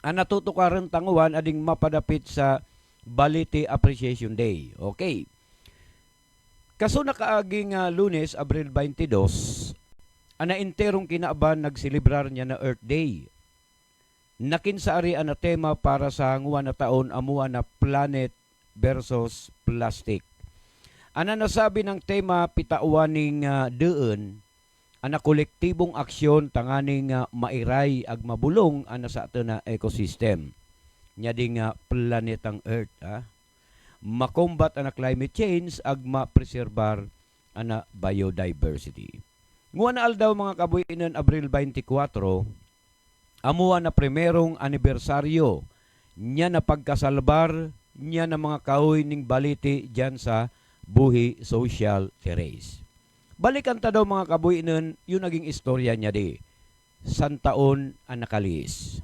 ang natutukaran tanguan ading mapadapit sa Balite Appreciation Day. Okay. Kaso nakaaging uh, lunes, Abril 22, ana interong kinaaban nagselebrar niya na Earth Day. Nakinsaari ana tema para sa nguwan na taon amuan na planet versus plastic. Ana nasabi ng tema pitauaning uh, ana kolektibong aksyon tanganing uh, mairay ag mabulong ana sa ato na ecosystem. Nya ding uh, planetang Earth ha. Makombat ana climate change ag ma-preserbar ana biodiversity. Nguwan na aldaw mga kabuinan Abril 24 amuan na primerong anibersaryo niya na pagkasalbar niya na mga kahoy ning baliti diyan sa buhi social terrace. Balikan ta daw mga kabuinan, yun naging istorya niya di. San taon ang nakalis.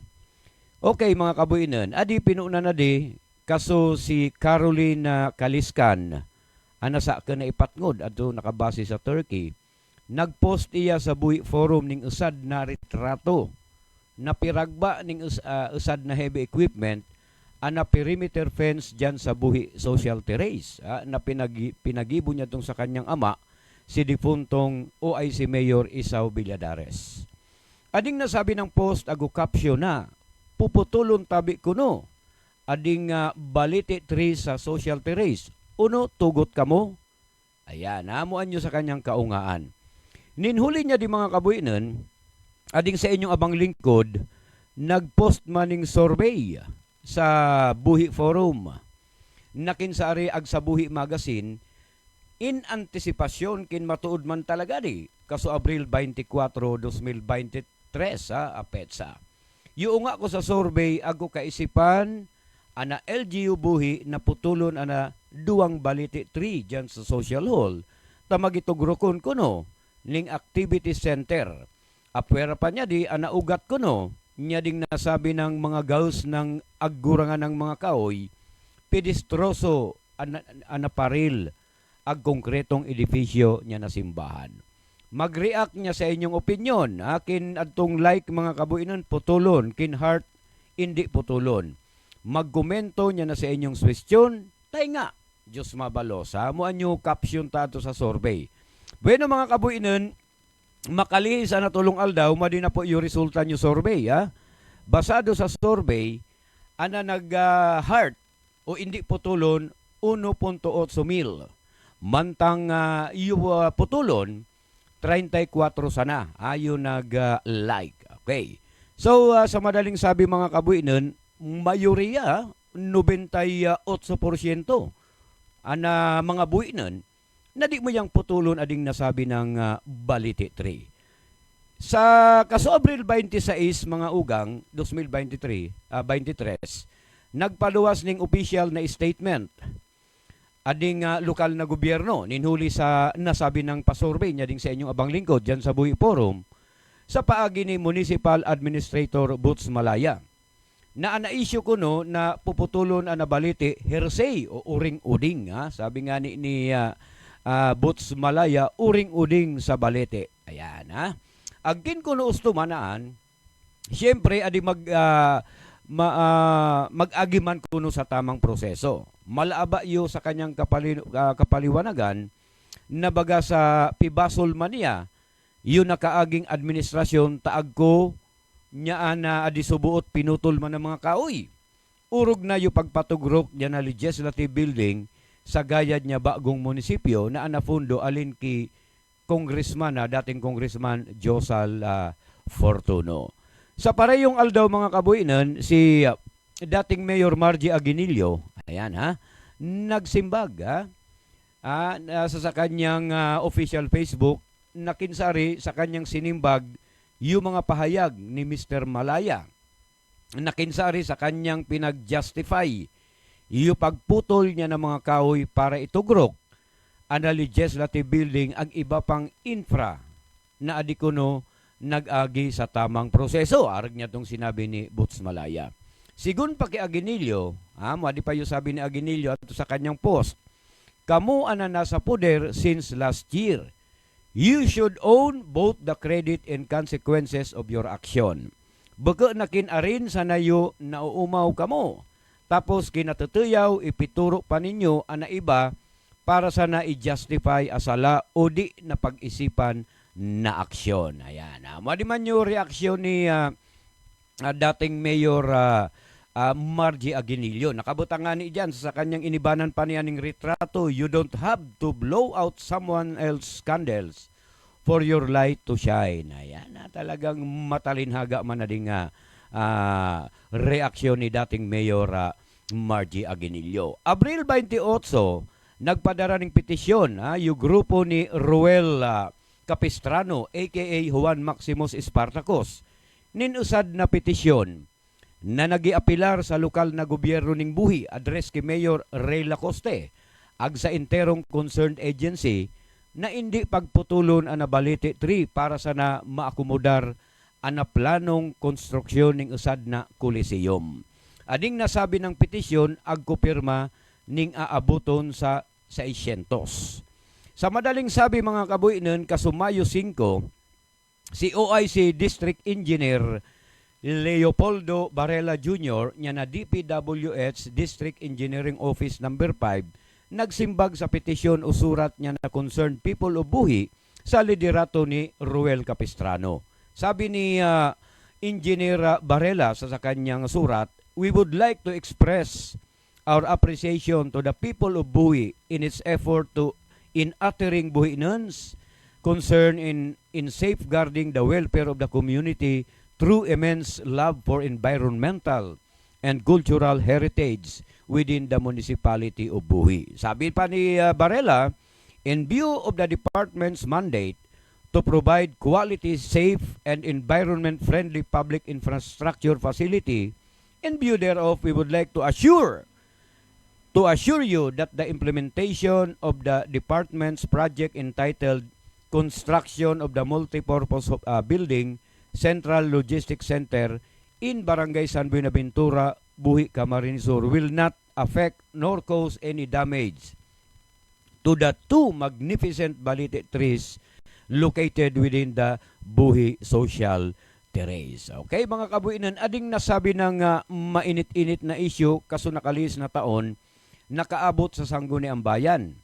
Okay mga kabuinan, adi pinuna na di, kaso si Caroline Kaliskan, ana sa ka na ipatngod ato nakabase sa Turkey, nagpost iya sa buhi forum ning usad na retrato na piragba ning us, uh, usad na heavy equipment ana perimeter fence diyan sa buhi social terrace ah, na pinagi, pinagibo niya tong sa kanyang ama si dipuntong OIC Mayor Isaw Villadares. Ading nasabi ng post ago caption na puputulon tabi kuno ading uh, baliti tree sa social terrace. Uno tugot kamo. Ayan, namuan nyo sa kanyang kaungaan. Ninhuli niya di mga kabuinan, ading sa inyong abang lingkod, nagpost maning survey sa Buhi Forum. Nakinsari ag sa Buhi Magazine, in antisipasyon kin matuod man talaga di, kaso Abril 24, 2023, ha, apetsa. Yung nga ko sa survey, ako kaisipan, ana LGU Buhi na putulon ana duwang baliti 3 dyan sa social hall, tamagitugrokon ko no, ning activity center. Apwera pa niya di, ana ugat ko no, niya ding nasabi ng mga gauss ng aggurangan ng mga kaoy, pedestroso ana, ana ag konkretong edifisyo niya na simbahan. Mag-react niya sa inyong opinion. Akin adtong like mga kabuinan putulon, kin heart hindi putulon. Magkomento niya na sa inyong question. Tay nga, Diyos mabalo. Sa mo anyo caption tato sa survey. Bueno mga kabuinan, makalihis na tulong aldaw, madi na po yung resulta nyo survey. Ha? Basado sa survey, ana nag-heart o hindi putulon 1.8 mil. Mantang uh, yung uh, putulon, 34 sana. Ayo nag-like. okay. So, uh, sa madaling sabi mga kabuinan, mayoriya, 98% ana mga buinan, na di mo yang putulon ading nasabi ng uh, Baliti 3. Sa kaso Abril 26 mga ugang 2023, uh, 23, nagpaluwas ning official na statement ading uh, lokal na gobyerno ninhuli sa nasabi ng pasurvey niya ding sa inyong abang lingkod diyan sa Buhi Forum sa paagi ni Municipal Administrator Boots Malaya. Na ana-issue ko no na puputulon ana baliti hearsay o uring-uding ha? Sabi nga ni, ni uh, uh, Boots Malaya uring-uding sa balete ayan ha? Agin ko no usto manaan siyempre adi mag uh, ma, uh, mag-agiman kuno sa tamang proseso. Malaaba iyo sa kanyang kapali, uh, kapaliwanagan na baga sa pibasol maniya, yun nakaaging administrasyon taag ko niya na adisubuot pinutol man ng mga kaoy. Urog na yung pagpatugrok niya na legislative building sa gayad niya bagong munisipyo na anafundo alin ki congressman na dating congressman Josal uh, Fortuno. Sa parehong aldaw mga kabuinan, si uh, dating Mayor Margie Aguinillo, ayan ha, nagsimbag ha, ah, sa, sa kanyang uh, official Facebook, nakinsari sa kanyang sinimbag yung mga pahayag ni Mr. Malaya. Nakinsari sa kanyang pinag-justify yung pagputol niya ng mga kahoy para itugrok ang legislative building ang iba pang infra na adikuno nag-agi sa tamang proseso. Arag niya tong sinabi ni Boots Malaya. Sigun pa kay Aginilio, ha, di pa yung sabi ni Aginilio at sa kanyang post, Kamu ana nasa poder since last year. You should own both the credit and consequences of your action. Baka na kinarin sa nayo nauumaw kamo. Tapos kinatutuyaw ipituro pa ninyo ana iba para sa na i-justify asala o di na pag-isipan na aksyon. Ayan. Uh, man yung reaksyon ni ah, ah, dating Mayor ah, ah, Margie Aguinildo. Nakabutang nga ni dyan sa kanyang inibanan pa niya ng retrato, you don't have to blow out someone else's candles for your light to shine. Ayan na talagang matalinhaga man na ding ah, ah, reaksyon ni dating Mayor ah, Margie Aguinildo. Abril 28, nagpadara ng petisyon ha, yung grupo ni Ruel ah, Capistrano aka Juan Maximus Espartacus. Ninusad na petisyon na nagiapilar sa lokal na gobyerno ning buhi address kay Mayor Ray Lacoste ag sa interong concerned agency na hindi pagputulon ang nabaliti 3 para sa na maakomodar ang planong konstruksyon ning usad na Coliseum. Ading nasabi ng petisyon agkupirma ning aabuton sa 600. Sa madaling sabi mga kabuinan, kasumayo 5, si OIC District Engineer Leopoldo Barela Jr. niya na DPWH District Engineering Office number 5 nagsimbag sa petisyon o surat niya na concerned people o buhi sa liderato ni Ruel Capistrano. Sabi ni ah, Engineer Barela sa, sa kanyang surat, we would like to express our appreciation to the people of Buhi in its effort to in uttering Buhinans concern in in safeguarding the welfare of the community through immense love for environmental and cultural heritage within the municipality of Buhi. Sabi pa ni uh, Barela, in view of the department's mandate to provide quality, safe, and environment-friendly public infrastructure facility, in view thereof, we would like to assure to assure you that the implementation of the department's project entitled Construction of the Multipurpose uh, Building Central Logistics Center in Barangay San Buenaventura, Buhi, Camarines Sur will not affect nor cause any damage to the two magnificent balite trees located within the Buhi Social Terrace. Okay, mga kabuinan, ading nasabi ng uh, mainit-init na issue kaso nakalis na taon, nakaabot sa Sangguniang Bayan.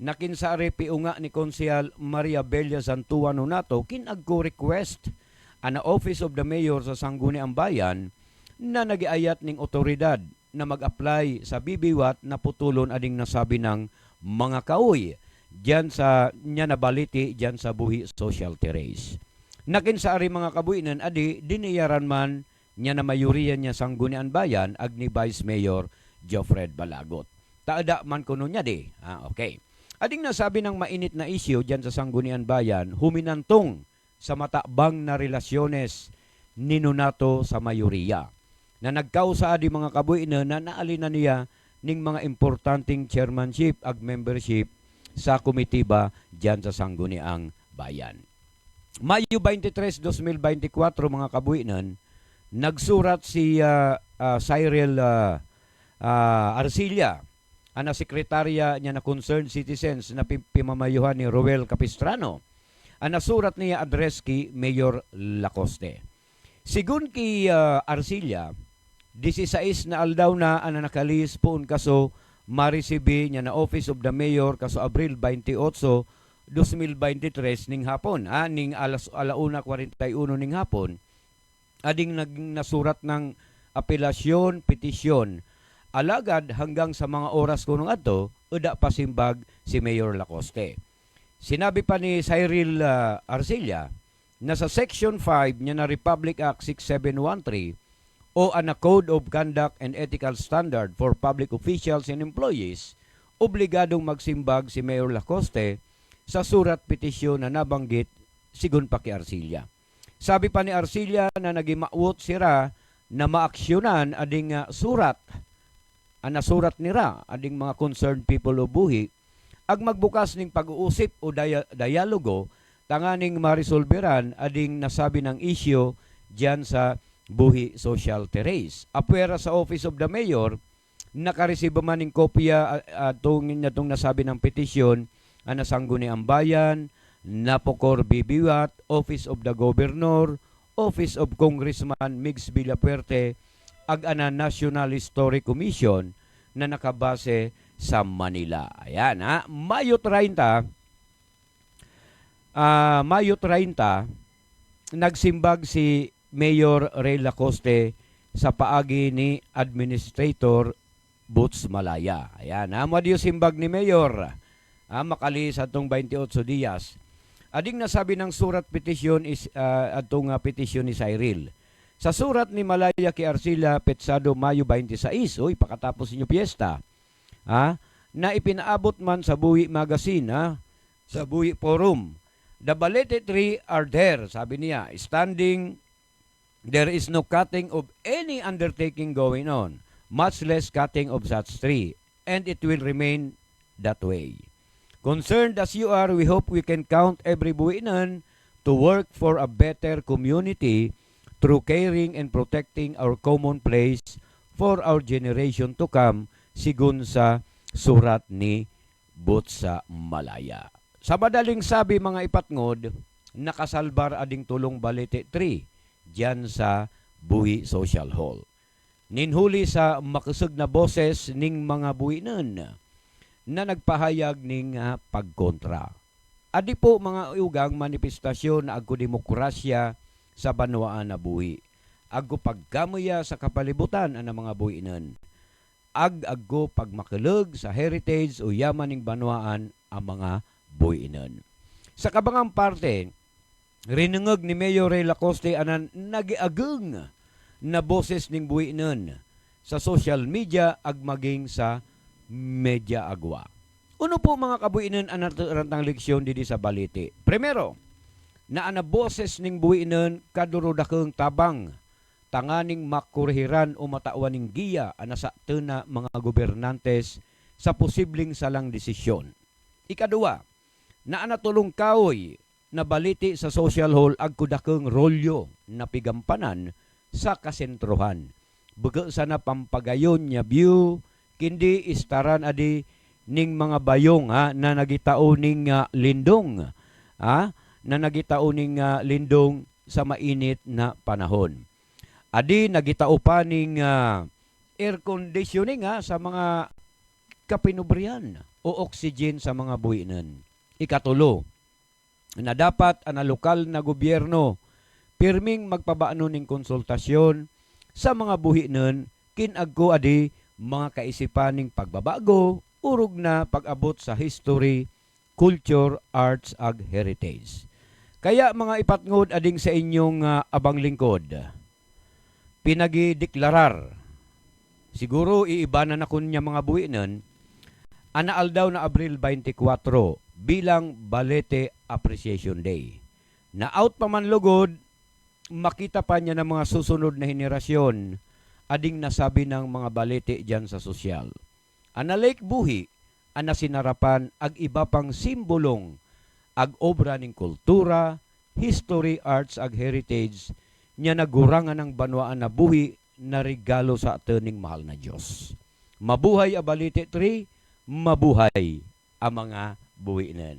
Nakinsari piunga ni Konsyal Maria Belia Santuano nato kinagko request ana Office of the Mayor sa Sangguniang Bayan na nagiayat ning otoridad na mag-apply sa bibiwat na putulon ading nasabi ng mga kaoy diyan sa nya nabaliti diyan sa buhi social terrace. Nakinsari mga kabuinan adi diniyaran man nya na mayuriyan niya Sangguniang Bayan agni Vice Mayor Geoffred Balagot. Taada man kuno niya di. Ah, okay. Ading nasabi ng mainit na issue diyan sa Sangguniang Bayan, huminantong sa matabang na relasyones ni Nonato sa mayoriya. Na nagkausa di mga kabuinan na naalina niya ning mga importanteng chairmanship ag membership sa komitiba diyan sa Sangguniang Bayan. Mayo 23, 2024 mga kabuinan, nagsurat si uh, uh, Cyril uh, uh, Arcilla ana sekretarya niya na concerned citizens na pimamayuhan ni Roel Capistrano. Ana surat niya address ki Mayor Lacoste. Sigun ki uh, Arcilla, 16 na aldaw na ana nakalis poon kaso marisibi niya na Office of the Mayor kaso Abril 28 2023 ning hapon ah, ning alas alauna 41 ning hapon ading naging nasurat ng apelasyon petisyon alagad hanggang sa mga oras kuno ato uda pasimbag si Mayor Lacoste. Sinabi pa ni Cyril uh, Arcilla na sa Section 5 niya na Republic Act 6713 o ana Code of Conduct and Ethical Standard for Public Officials and Employees, obligadong magsimbag si Mayor Lacoste sa surat petisyon na nabanggit sigun pa kay Arcilla. Sabi pa ni Arcilla na nagimawot sira na maaksyonan ading uh, surat ang nasurat nira ading mga concerned people o buhi ag magbukas ning pag-uusip o dia- dialogo tanganing marisolberan ading nasabi ng isyo diyan sa buhi social terrace. Apwera sa Office of the Mayor, nakaresiba man ning kopya atong uh, uh, nasabi ng petisyon ang nasangguni ang bayan, Napocor Bibiwat, Office of the Governor, Office of Congressman Migs Villapuerte ag ana National Historic Commission na nakabase sa Manila. Ayan ha, Mayo 30 ah Mayo 30 nagsimbag si Mayor Ray Lacoste sa paagi ni Administrator Boots Malaya. Ayan, ha, mo simbag ni Mayor. Ah, makali sa itong 28 Dias. Ading nasabi ng surat petisyon is uh, atong uh, petisyon ni Cyril. Sa surat ni Malaya kay Arcila Petsado Mayo 26, oy pakatapos inyo piyesta. Ha? Na ipinaabot man sa Buwi Magazine? Sa Buwi Forum. The Balete tree are there, sabi niya, standing there is no cutting of any undertaking going on, much less cutting of such tree, and it will remain that way. Concerned as you are, we hope we can count every buwinan to work for a better community through caring and protecting our common place for our generation to come, sigun sa surat ni Butsa Malaya. Sa madaling sabi mga ipatngod, nakasalbar ading tulong balete 3 diyan sa Buhi Social Hall. Ninhuli sa makasug na boses ning mga buwinan na nagpahayag ning ah, pagkontra. Adi po mga ugang manifestasyon na agko demokrasya sa banwaan na buhi. Agko paggamuya sa kapalibutan ang mga buhinan. Ag agko pagmakilog sa heritage o yaman ning banwaan ang mga buhinan. Sa kabangang parte, rinungog ni Mayor Ray Lacoste anan nagiageng na boses ning buhinan sa social media ag maging sa media agwa. Uno po mga kabuinan ang naturantang leksyon didi sa baliti. Primero, na ana boses ning buinan kadurudakeng tabang tanganing makurhiran o matawan ning giya ana sa tena mga gobernantes sa posibleng salang desisyon. Ikaduwa, na ana tulong kaoy na baliti sa social hall ag kudakeng rolyo na pigampanan sa kasentrohan. Buga sana pampagayon niya view kindi istaran adi ning mga bayong ha na nagitao ning ah, lindong ha na nagitao ning ah, lindong sa mainit na panahon. Adi nagitao ning ah, air conditioning ha sa mga kapinubrian o oxygen sa mga buwinan. Ikatulo, na dapat ang lokal na gobyerno pirming magpabaano ning konsultasyon sa mga buhinan kinagko adi mga kaisipan ning pagbabago urog na pag-abot sa history, culture, arts ag heritage. Kaya mga ipatngod ading sa inyong ah, abang lingkod, pinagideklarar, siguro iibanan na kun niya mga buwinan, anaal daw na Abril 24 bilang Balete Appreciation Day. Na out pa man lugod, makita pa niya ng mga susunod na henerasyon ading nasabi ng mga balete diyan sa sosyal. Analake buhi, ana sinarapan ag iba pang simbolong ag obra ning kultura, history, arts ag heritage nya nagurangan ng banwaan na buhi na regalo sa atening mahal na Dios. Mabuhay a balite 3, mabuhay ang mga buhinan.